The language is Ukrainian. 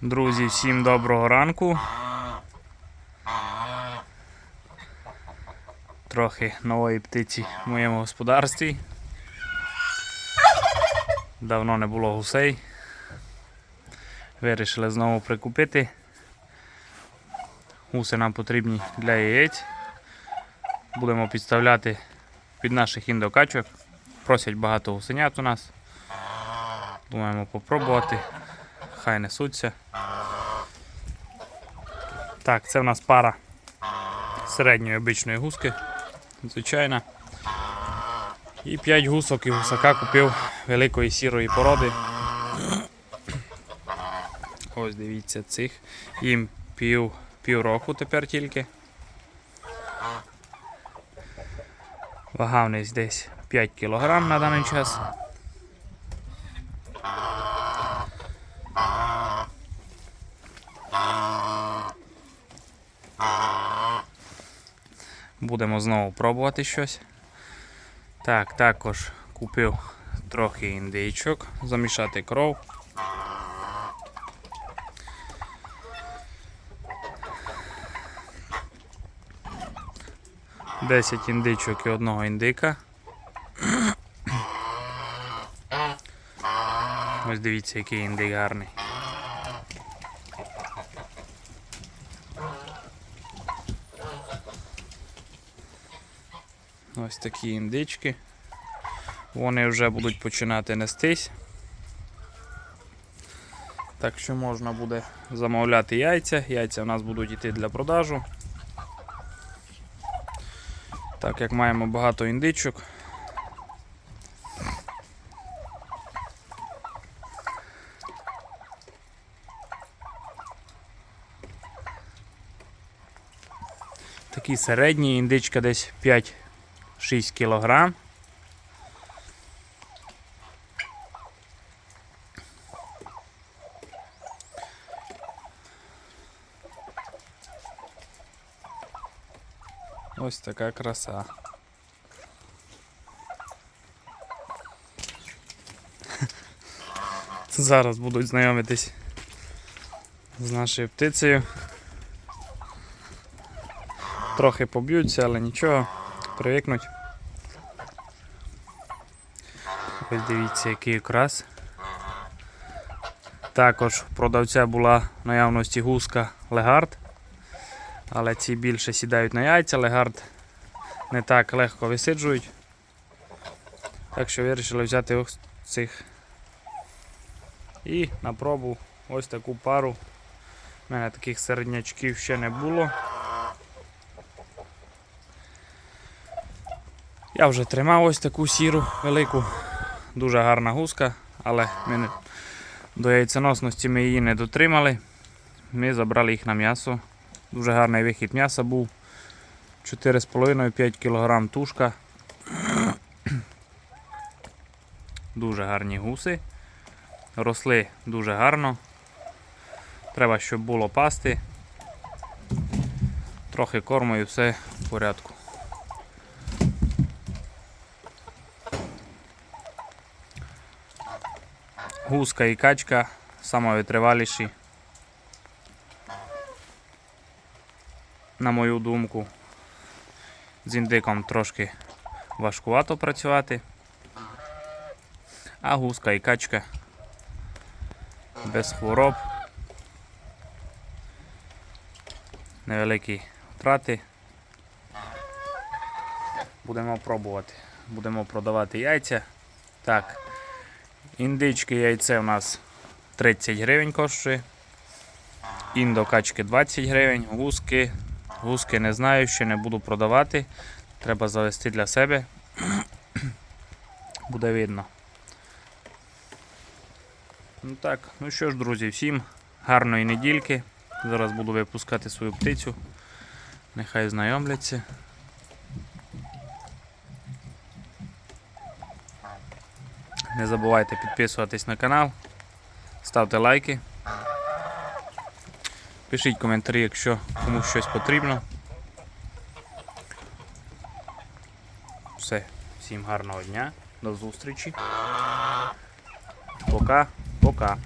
Друзі, всім доброго ранку. Трохи нової птиці в моєму господарстві. Давно не було гусей. Вирішили знову прикупити. Гуси нам потрібні для яєць. Будемо підставляти під наших індокачок. Просять багато гусенят у нас. Думаємо попробувати. Хай несуться. Так, це в нас пара середньої обичної гуски. Звичайна. І 5 гусок і гусака купив великої сірої породи. Ось дивіться цих. Їм пів, пів року тепер тільки. Вага в них десь 5 кг на даний час. Будемо знову пробувати щось. Так, також купив трохи індичок, замішати кров. Десять індичок і одного індика. Ось дивіться, який індик гарний. Ось такі індички. Вони вже будуть починати нестись. Так що можна буде замовляти яйця. Яйця у нас будуть йти для продажу. Так як маємо багато індичок. Такі середні, індичка десь 5 6 кілограм. Ось така краса. Зараз будуть знайомитись з нашою птицею. Трохи поб'ються, але нічого, привикнуть. Ось дивіться, який окрас. Також у продавця була в наявності гуска легард, але ці більше сідають на яйця, легард не так легко висиджують. Так що вирішили взяти ось цих. І на пробу ось таку пару. У мене таких середнячків ще не було. Я вже тримав ось таку сіру велику, дуже гарна гуска, але ми до яйценосності ми її не дотримали. Ми забрали їх на м'ясо. Дуже гарний вихід м'яса був. 4,5-5 кг тушка. Дуже гарні гуси. Росли дуже гарно. Треба, щоб було пасти. Трохи корму і все в порядку. Гуска і качка самовитриваліші. На мою думку, з індиком трошки важкувато працювати. А гуска і качка без хвороб. Невеликі втрати. Будемо пробувати. Будемо продавати яйця. Так. Індички яйце у нас 30 гривень коштує. Індокачки 20 гривень, гуски. Гуски не знаю, ще не буду продавати. Треба завести для себе. Буде видно. Ну так, ну що ж, друзі, всім гарної недільки. Зараз буду випускати свою птицю. Нехай знайомляться. Не забувайте підписуватись на канал, ставте лайки. Пишіть коментарі, якщо комусь щось потрібно. Все, всім гарного дня, до зустрічі. Пока, пока.